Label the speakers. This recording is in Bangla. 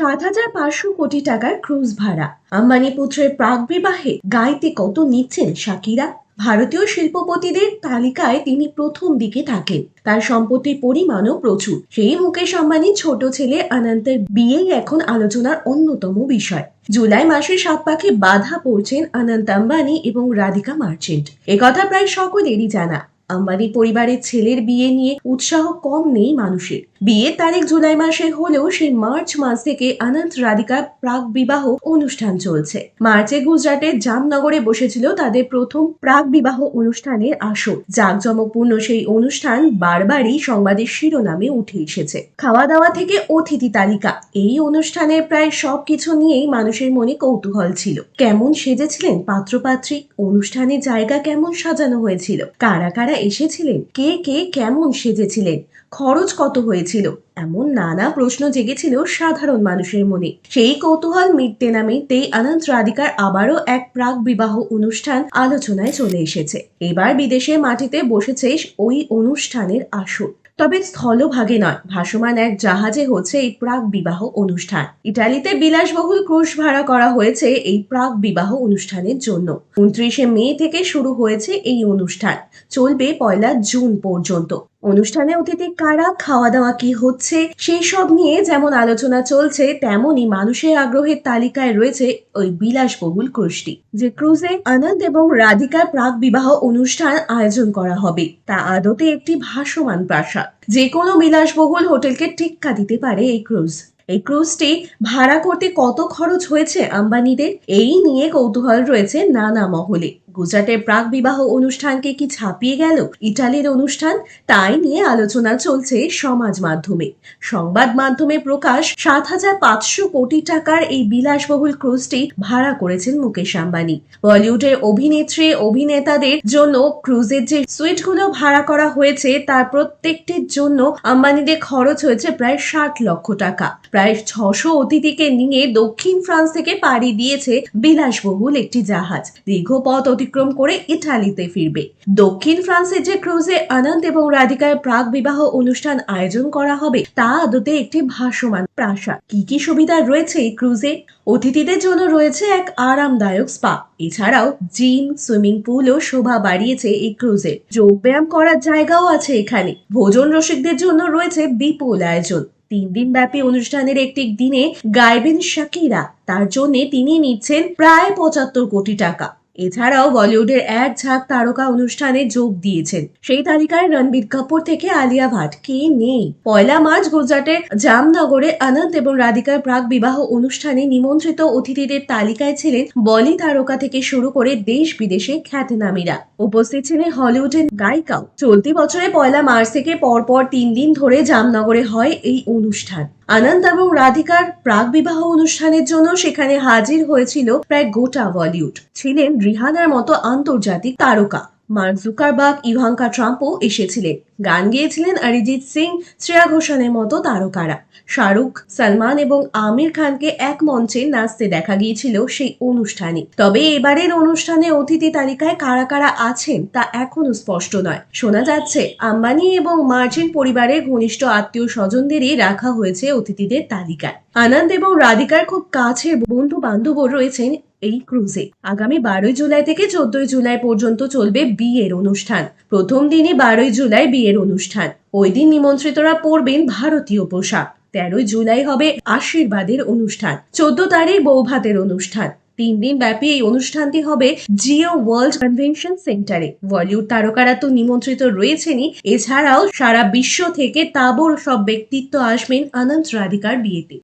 Speaker 1: সাত হাজার পাঁচশো কোটি টাকার ক্রুজ ভাড়া। আম্বানি পুত্রের প্রাক বিবাহে গাইতে কত নিচ্ছেন শাকিরা ভারতীয় শিল্পপতিদের তালিকায় তিনি প্রথম দিকে থাকেন। তার সম্পত্তির পরিমাণও প্রচুর। সেই মুকেশ আম্বানির ছোট ছেলে অনন্তের বিয়েই এখন আলোচনার অন্যতম বিষয়। জুলাই মাসে সাত পাখি বাধা পড়ছেন অনন্ত আম্বানি এবং রাধিকা মার্চেন্ট। একথা প্রায় সকলেরই জানা। আম্বানি পরিবারের ছেলের বিয়ে নিয়ে উৎসাহ কম নেই মানুষের। বিয়ের তারিখ জুলাই মাসে হলেও সেই মার্চ মাস থেকে অনন্ত রাধিকার প্রাক বিবাহ অনুষ্ঠান চলছে। মার্চে গুজরাটের জামনগরে বসেছিল তাদের প্রথম প্রাক বিবাহ অনুষ্ঠানের আসর। জাঁকজমকপূর্ণ সেই অনুষ্ঠান বারবারই সংবাদের শিরোনামে উঠে এসেছে। খাওয়া দাওয়া থেকে অতিথি তালিকা। এই অনুষ্ঠানের প্রায় সবকিছু নিয়েই মানুষের মনে কৌতূহল ছিল। কেমন সেজেছিলেন পাত্রপাত্রী? অনুষ্ঠানের জায়গা কেমন সাজানো হয়েছিল? কারা কারা এসেছিলেন? কে কে কেমন সেজেছিলেন? খরচ কত হয়েছিল এমন নানা প্রশ্ন জেগেছিল সাধারণ মানুষের মনে। সেই কৌতূহল মিটতে না মিটতেই অনন্ত রাধিকার আবারও এক প্রাক বিবাহ অনুষ্ঠান আলোচনায় চলে এসেছে। এবার বিদেশের মাটিতে বসেছে ওই অনুষ্ঠানের আসর। তবে স্থলভাগে নয়, ভাসমান এক জাহাজে হচ্ছে এই প্রাক বিবাহ অনুষ্ঠান। ইটালিতে বিলাসবহুল ক্রুশ ভাড়া করা হয়েছে এই প্রাক বিবাহ অনুষ্ঠানের জন্য। উনত্রিশে মে থেকে শুরু হয়েছে এই অনুষ্ঠান। চলবে পয়লা জুন পর্যন্ত। অনুষ্ঠানে অতিথি কারা খাওয়া দাওয়া কি হচ্ছে, সেই সব নিয়ে যেমন আলোচনা চলছে, তেমনই মানুষের আগ্রহের তালিকায় রয়েছে ওই বিলাসবহুল ক্রুশটি যে ক্রুজে আনন্দ এবং রাধিকার প্রাক বিবাহ অনুষ্ঠান আয়োজন করা হবে, তা আদতে একটি ভাসমান প্রাসাদ। যে কোনো বিলাসবহুল হোটেলকে টিক্কা দিতে পারে এই ক্রুজ। এই ক্রুজটি ভাড়া করতে কত খরচ হয়েছে আম্বানিদের? এই নিয়ে কৌতূহল রয়েছে নানা মহলে। গুজরাটের প্রাক বিবাহ অনুষ্ঠানকে কি ছাপিয়ে গেল? ইটালির অনুষ্ঠান? তাই নিয়ে আলোচনা চলছে সমাজ মাধ্যমে। সংবাদ মাধ্যমে প্রকাশ, সাত হাজার পাঁচশো কোটি টাকার এই বিলাসবহুল ক্রুজটি ভাড়া করেছেন মুকেশ আম্বানি। বলিউডের অভিনেত্রী, অভিনেতাদের জন্য ক্রুজের যে সুইটগুলো ভাড়া করা হয়েছে, তার প্রত্যেকটির জন্য আম্বানিদের খরচ হয়েছে প্রায় ষাট লক্ষ টাকা। প্রায় ছশো অতিথিকে নিয়ে দক্ষিণ ফ্রান্স থেকে পাড়ি দিয়েছে বিলাসবহুল একটি জাহাজ। দীর্ঘ পথ অতিক্রম করে ইটালিতে ফিরবে। দক্ষিণ ফ্রান্সের যে ক্রুজে আনন্দ এবং রাধিকার প্রাক বিবাহ অনুষ্ঠান আয়োজন করা হবে, তা আদতে একটি ভাসমান প্রাসাদ। কি কি সুবিধা রয়েছে এই ক্রুজে? অতিথিদের জন্য রয়েছে এক আরামদায়ক স্পা। এছাড়াও জিম, সুইমিং পুল ও শোভা বাড়িয়েছে এই ক্রুজে। যোগ ব্যায়াম করার জায়গাও আছে এখানে। ভোজন রসিকদের জন্য রয়েছে বিপুল আয়োজন। তিন দিন ব্যাপী অনুষ্ঠানের একটি দিনে গাইবেন শাকিরা। তার জন্য তিনি নিচ্ছেন প্রায় পঁচাত্তর কোটি টাকা। এছাড়াও বলিউডের এক ঝাঁক তারকা অনুষ্ঠানে যোগ দিয়েছেন। সেই তালিকায় রণবীর কাপুর থেকে আলিয়া ভাট। কে নেই? পয়লা মার্চ গুজরাটের জামনগরে আনন্দ এবং রাধিকার প্রাক বিবাহ অনুষ্ঠানে নিমন্ত্রিত অতিথিদের তালিকায় ছিলেন বলি তারকা থেকে শুরু করে দেশ বিদেশে খ্যাতনামীরা। উপস্থিত ছিলেন হলিউডের গায়িকাও। চলতি বছরে পয়লা মার্চ থেকে পরপর তিন দিন ধরে জামনগরে হয় এই অনুষ্ঠান। আনন্দ এবং রাধিকার প্রাক বিবাহ অনুষ্ঠানের জন্য সেখানে হাজির হয়েছিল প্রায় গোটা বলিউড। ছিলেন রিহানার মতো আন্তর্জাতিক তারকা। মার্ক জুকারবার্গ, ইভাঙ্কা ট্রাম্পও এসেছিলেন। গান গেয়েছিলেন অরিজিৎ সিং, শ্রেয়া ঘোষালের মতো তারকারা। শাহরুখ, সালমান এবং আমির খানকে এক মঞ্চে নাচতে দেখা গিয়েছিল সেই অনুষ্ঠানে। তবে এবারের অনুষ্ঠানে অতিথি তালিকায় কারা কারা আছেন তা এখনও স্পষ্ট নয়। শোনা যাচ্ছে, আম্বানি এবং মার্চেন্ট পরিবারের ঘনিষ্ঠ আত্মীয় স্বজনদেরই রাখা হয়েছে অতিথিদের তালিকায়। আনন্দ এবং রাধিকার খুব কাছের বন্ধু বান্ধবও রয়েছেন এই ক্রুজে। আগামী বারোই জুলাই থেকে চোদ্দই জুলাই পর্যন্ত চলবে বিয়ের অনুষ্ঠান। প্রথম দিনই বারোই জুলাই বিয়ের অনুষ্ঠান। ওই দিন নিমন্ত্রিতরা পরবেন ভারতীয় পোশাক। তেরোই জুলাই হবে আশীর্বাদের অনুষ্ঠান। চোদ্দ তারিখ বৌভাতের অনুষ্ঠান। তিন দিন ব্যাপী এই অনুষ্ঠানটি হবে জিও ওয়ার্ল্ড কনভেনশন সেন্টারে। বলিউড তারকারা তো নিমন্ত্রিত রয়েছেনই। এছাড়াও সারা বিশ্ব থেকে তাবর সব ব্যক্তিত্ব আসবেন অনন্ত রাধিকার বিয়েতে।